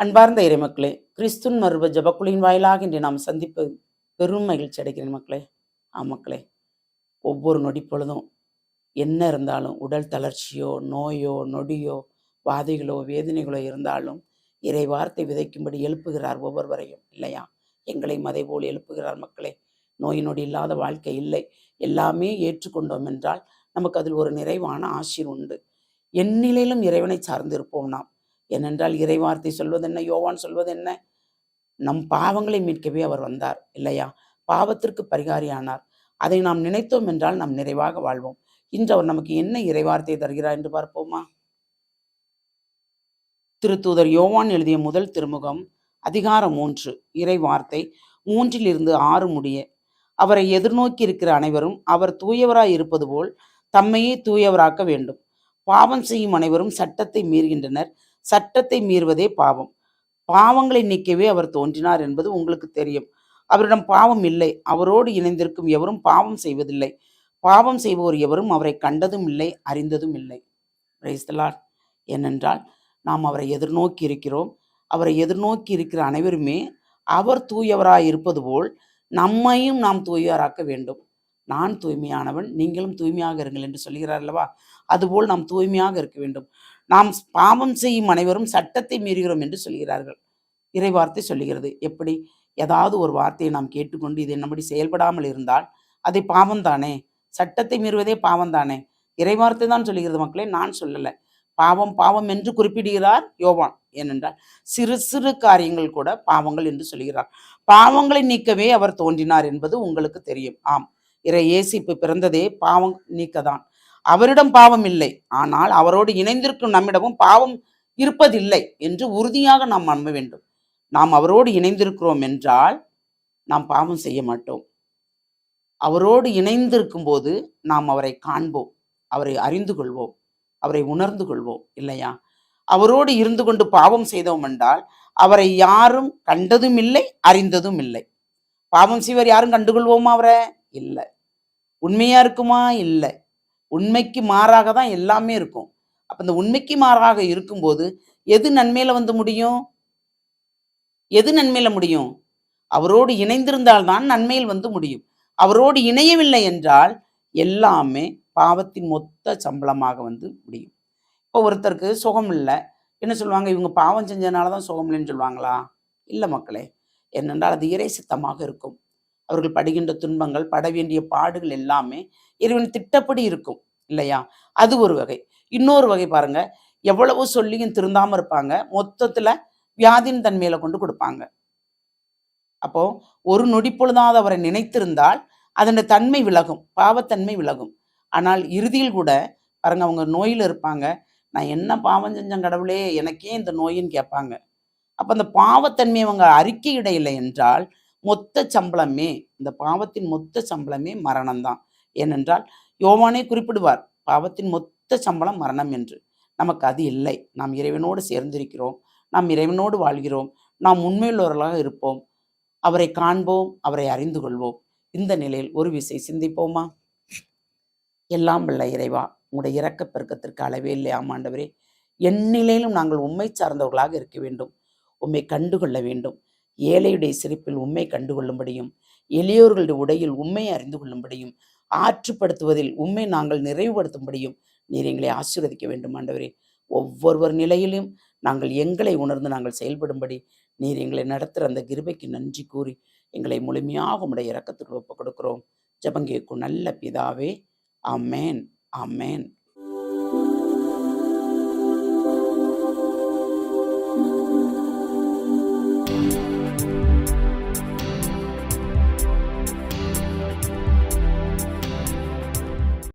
அன்பார்ந்த இறைமக்களே கிறிஸ்துன் மருவ ஜபக்குழியின் வாயிலாக இன்று நாம் சந்திப்பது பெரும் மகிழ்ச்சி அடைகிறேன் மக்களே. ஆ மக்களே ஒவ்வொரு நொடி பொழுதும் என்ன இருந்தாலும் உடல் தளர்ச்சியோ நோயோ நொடியோ வாதைகளோ வேதனைகளோ இருந்தாலும் இறை வார்த்தை விதைக்கும்படி எழுப்புகிறார் ஒவ்வொருவரையும் இல்லையா? எங்களையும் அதை போல் எழுப்புகிறார் மக்களே. நோய் நொடி இல்லாத வாழ்க்கை இல்லை. எல்லாமே ஏற்றுக்கொண்டோம் என்றால் நமக்கு அதில் ஒரு நிறைவான ஆசிர் உண்டு. எந்நிலையிலும் இறைவனை சார்ந்திருப்போம் நாம். ஏனென்றால் இறைவார்த்தை சொல்வது என்ன யோவான் சொல்வது என்ன நம் பாவங்களை மீட்கவே அவர் வந்தார் இல்லையா? பாவத்திற்கு பரிகாரியானார். அதை நாம் நினைத்தோம் என்றால் நாம் நிறைவாக வாழ்வோம். இன்று அவர் நமக்கு என்ன இறைவார்த்தை தருகிறார் என்று பார்ப்போமா? திருத்தூதர் யோவான் எழுதிய முதல் திருமுகம் அதிகாரம் மூன்று இறை வார்த்தை மூன்றிலிருந்து ஆறு முடிய அவரை எதிர்நோக்கி இருக்கிற அனைவரும் அவர் தூயவராய் இருப்பது போல் தம்மையே தூயவராக்க வேண்டும். பாவம் செய்யும் அனைவரும் சட்டத்தை மீறுகின்றனர் சட்டத்தை மீறுவதே பாவம். பாவங்களை நீக்கவே அவர் தோன்றினார் என்பது உங்களுக்கு தெரியும். அவரிடம் பாவம் இல்லை. அவரோடு இணைந்திருக்கும் எவரும் பாவம் செய்வதில்லை. பாவம் செய்பவர் எவரும் அவரை கண்டதும் இல்லை அறிந்ததும் இல்லை. Praise ஏனென்றால் நாம் அவரை எதிர்நோக்கி இருக்கிறோம். அவரை எதிர்நோக்கி இருக்கிற அனைவருமே அவர் தூயவராய் இருப்பது போல் நம்மையும் நாம் தூயவராக்க வேண்டும். நான் தூய்மையானவன் நீங்களும் தூய்மையாக இருங்கள் என்று சொல்கிறார் அல்லவா? அதுபோல் நாம் தூய்மையாக இருக்க வேண்டும். நாம் பாவம் செய்யும் அனைவரும் சட்டத்தை மீறுகிறோம் என்று சொல்கிறார்கள். இறைவார்த்தை சொல்லுகிறது எப்படி? ஏதாவது ஒரு வார்த்தையை நாம் கேட்டுக்கொண்டு இது என்னபடி செயல்படாமல் இருந்தால் அதை பாவம் தானே சட்டத்தை மீறுவதே பாவம் தானே இறைவார்த்தை தான் சொல்லுகிறது மக்களே நான் சொல்லலை. பாவம் பாவம் என்று குறிப்பிடுகிறார் யோவான். ஏனென்றால் சிறு சிறு காரியங்கள் கூட பாவங்கள் என்று சொல்கிறார். பாவங்களை நீக்கவே அவர் தோன்றினார் என்பது உங்களுக்கு தெரியும். ஆம். இறை இயேசு பிறந்ததே பாவம் நீக்கதான். அவரிடம் பாவம் இல்லை. ஆனால் அவரோடு இணைந்திருக்கும் நம்மிடமும் பாவம் இருப்பதில்லை என்று உறுதியாக நாம் நம்ப வேண்டும். நாம் அவரோடு இணைந்திருக்கிறோம் என்றால் நாம் பாவம் செய்ய மாட்டோம். அவரோடு இணைந்திருக்கும் போது நாம் அவரை காண்போம். அவரை அறிந்து கொள்வோம். அவரை உணர்ந்து கொள்வோம். இல்லையா? அவரோடு இருந்து கொண்டு பாவம் செய்தோம் என்றால் அவரை யாரும் கண்டதும் இல்லை அறிந்ததும் இல்லை. பாவம் செய்வர் யாரும் கண்டுகொள்வோமா அவரை? இல்லை. உண்மையா இருக்குமா? இல்லை. உண்மைக்கு மாறாக தான் எல்லாமே இருக்கும். அப்ப இந்த உண்மைக்கு மாறாக இருக்கும்போது எது நன்மையில வந்து முடியும்? எது நன்மையில முடியும்? அவரோடு இணைந்திருந்தால்தான் நன்மையில் வந்து முடியும். அவரோடு இணையவில்லை என்றால் எல்லாமே பாவத்தின் மொத்த சம்பளமாக வந்து முடியும். இப்போ ஒருத்தருக்கு சுகம் இல்லை. என்ன சொல்லுவாங்க? இவங்க பாவம் செஞ்சதுனால தான் சுகம் இல்லைன்னு சொல்லுவாங்களா? இல்லை மக்களே. என்னென்றால் அது இறை சித்தமாக இருக்கும். அவர்கள் படுகின்ற துன்பங்கள் பட வேண்டிய பாடுகள் எல்லாமே இறைவன் திட்டப்படி இருக்கும் இல்லையா? அது ஒரு வகை. இன்னொரு வகை பாருங்க எவ்வளவு சொல்லியும் திருந்தாம இருப்பாங்க. மொத்தத்துல வியாதியின் தன்மையில கொண்டு கொடுப்பாங்க. அப்போ ஒரு நொடி பொழுதாவது அவரை நினைத்திருந்தால் அதன் தன்மை விலகும் பாவத்தன்மை விலகும். ஆனால் இறுதியில் கூட பாருங்க அவங்க நோயில் இருப்பாங்க. நான் என்ன பாவம் செஞ்சேன் கடவுளே எனக்கே இந்த நோயின்னு கேட்பாங்க. அப்போ அந்த பாவத்தன்மை அவங்க அறிக்கையிடையில்லை என்றால் மொத்த சம்பளமே இந்த பாவத்தின் மொத்த சம்பளமே மரணம்தான். ஏனென்றால் யோவானே குறிப்பிடுவார் பாவத்தின் மொத்த சம்பளம் மரணம் என்று. நமக்கு அது இல்லை. நாம் இறைவனோடு சேர்ந்திருக்கிறோம். நாம் இறைவனோடு வாழ்கிறோம். நாம் உண்மையுள்ளவர்களாக இருப்போம். அவரை காண்போம் அவரை அறிந்து கொள்வோம். இந்த நிலையில் ஒரு விசை சிந்திப்போமா? எல்லாம் வல்ல இறைவா உங்களுடைய இறக்க பெருக்கத்திற்கு அளவே இல்லை. ஆமாண்டவரே என் நிலையிலும் நாங்கள் உண்மை சார்ந்தவர்களாக இருக்க வேண்டும். உண்மை கண்டுகொள்ள வேண்டும். ஏழையுடைய சிரிப்பில் உண்மை கண்டுகொள்ளும்படியும் எளியோர்களுடைய உடையில் உண்மையை அறிந்து கொள்ளும்படியும் ஆற்றுப்படுத்துவதில் உண்மை நாங்கள் நிறைவுபடுத்தும்படியும் நீர் எங்களை ஆசீர்வதிக்க வேண்டும் ஆண்டவரே. ஒவ்வொருவர் நிலையிலும் நாங்கள் எங்களை உணர்ந்து நாங்கள் செயல்படும்படி நீர் எங்களை நடத்துகிற அந்த கிருபைக்கு நன்றி கூறி எங்களை முழுமையாக உடைய இறக்கத்துக்கு ஒப்புக் கொடுக்கிறோம் ஜபங்கேக்கும் நல்ல பிதாவே அம்மேன் அம்மேன்